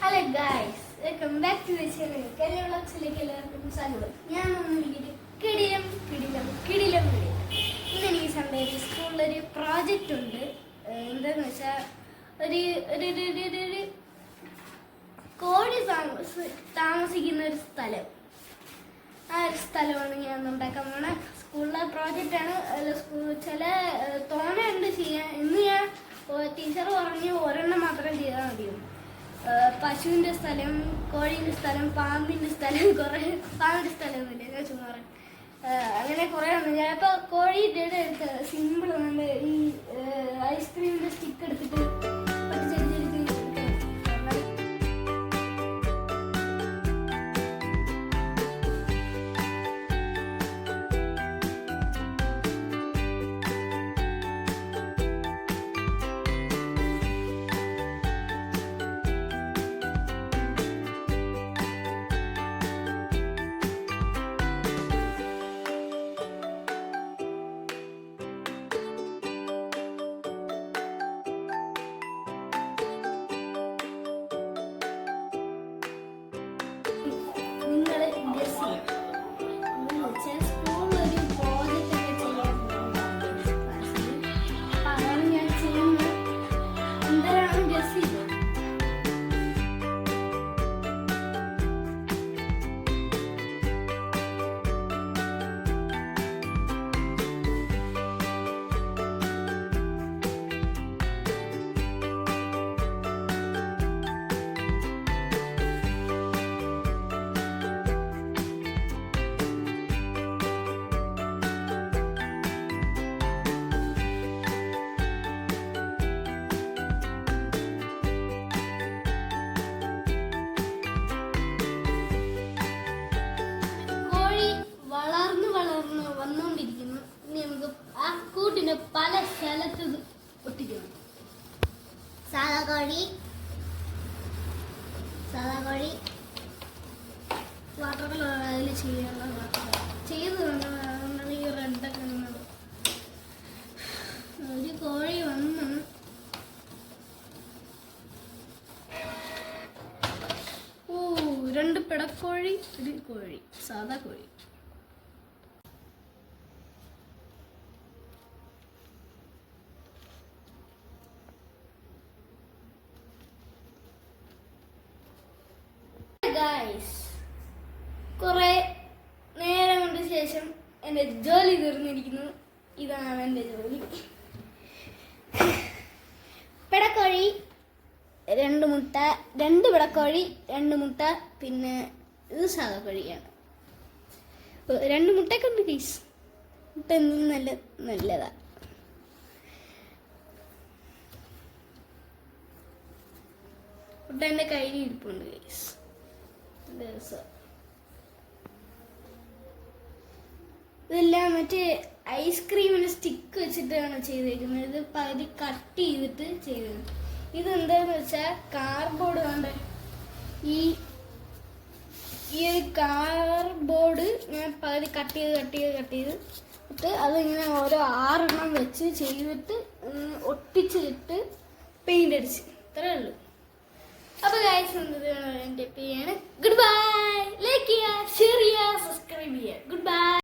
Hello guys welcome back to channel Kalyana വ്ളോഗ്സിലേക്ക് എല്ലാവർക്കും സ്വാഗതം. ഞാൻ വന്നിരിക്കുന്നത് കിടിലം കിടിലം കിടിലം കിടിലം ഇന്ന് എനിക്ക് സൺഡേ സ്കൂളിലൊരു പ്രോജക്റ്റ് ഉണ്ട്. എന്താന്ന് വെച്ചാൽ ഒരു ഒരു ഒരു താമസ- താമസിക്കുന്ന ഒരു സ്ഥലം. ആ ഒരു സ്ഥലമാണ് ഞാൻ ഉണ്ടാക്കാൻ പോണ. സ്കൂളിലെ പ്രോജക്റ്റാണ് സ്കൂൾ ചില തോന്നുണ്ട് ചെയ്യാൻ. ഇന്ന് ഞാൻ ടീച്ചർ പറഞ്ഞ് ഒരെണ്ണം മാത്രം ചെയ്താൽ മതിയോ പശുവിന്റെ സ്ഥലം കോഴീന്റെ സ്ഥലം പാമ്പിന്റെ സ്ഥലം കുറേ പാമ്പിന്റെ സ്ഥലമൊന്നുമില്ല ഞാൻ ചുമ്മാ അങ്ങനെ കുറേ ഞാൻ ഇപ്പോൾ കോഴി എടുത്ത് സിമ്പിൾ നമ്മൾ ഈ ഐസ്ക്രീമിന്റെ സ്റ്റിക്ക് എടുത്തിട്ട് പല സ്ഥലത്ത് ഒട്ടിക്കുന്നു ഒട്ടിക്കണം. സാധാ കോഴി. സാധാ കോഴി. വാട്ടർ കളർ അതിൽ ചെയ്യാനുള്ള വാട്ടർ ചെയ്ത് അതുകൊണ്ടാണ് ഈ റെഡൊക്കെ നിന്നത് ഒരു കോഴി വന്ന് ഓ രണ്ട് പിടക്കോഴി ഒരു കോഴി സാധാ കോഴി. ഗായ്സ് കുറേ നേരം കൊണ്ട് ശേഷം എന്റെ ജോലി തീർന്നിരിക്കുന്നു. ഇതാണ് എന്റെ ജോലി. പിടക്കോഴി രണ്ട് മുട്ട രണ്ട് പിടക്കോഴി രണ്ട് മുട്ട പിന്നെ ഇത് സാധാ കോഴിയാണ്. രണ്ട് ഉണ്ട് പീസ് മുട്ട എന്തും നല്ല നല്ലതാണ് മുട്ട എന്റെ കയ്യിൽ ഇരിപ്പുണ്ട് ഗൈസ് ഇതെല്ലാം മറ്റേ ഐസ്ക്രീമിന് സ്റ്റിക്ക് വെച്ചിട്ടാണ് ചെയ്തേക്കുന്നത്. ഇത് പകുതി കട്ട് ചെയ്തിട്ട് ചെയ്തത്. ഇതെന്താന്ന് വെച്ചാൽ കാർഡ്ബോർഡ് കൊണ്ട് ഈ ഈ ഒരു കാർഡ്ബോർഡ് ഞാൻ പകുതി കട്ട് ചെയ്ത് കട്ട് ചെയ്ത് കട്ട് ചെയ്ത് ഇട്ട് അതിങ്ങനെ ഓരോ ആറെണ്ണം വെച്ച് ചെയ്തിട്ട് ഒട്ടിച്ചിട്ട് പെയിന്റ് അടിച്ച്. ഇത്രേ ഉള്ളൂ. അപ്പൊ ഗൈസ് എന്റെ പേയാണ് ഗുഡ് ബൈ ലൈക്ക് ചെയ്യുക ഷെയർ ചെയ്യുക സബ്സ്ക്രൈബ് ചെയ്യുക. Good bye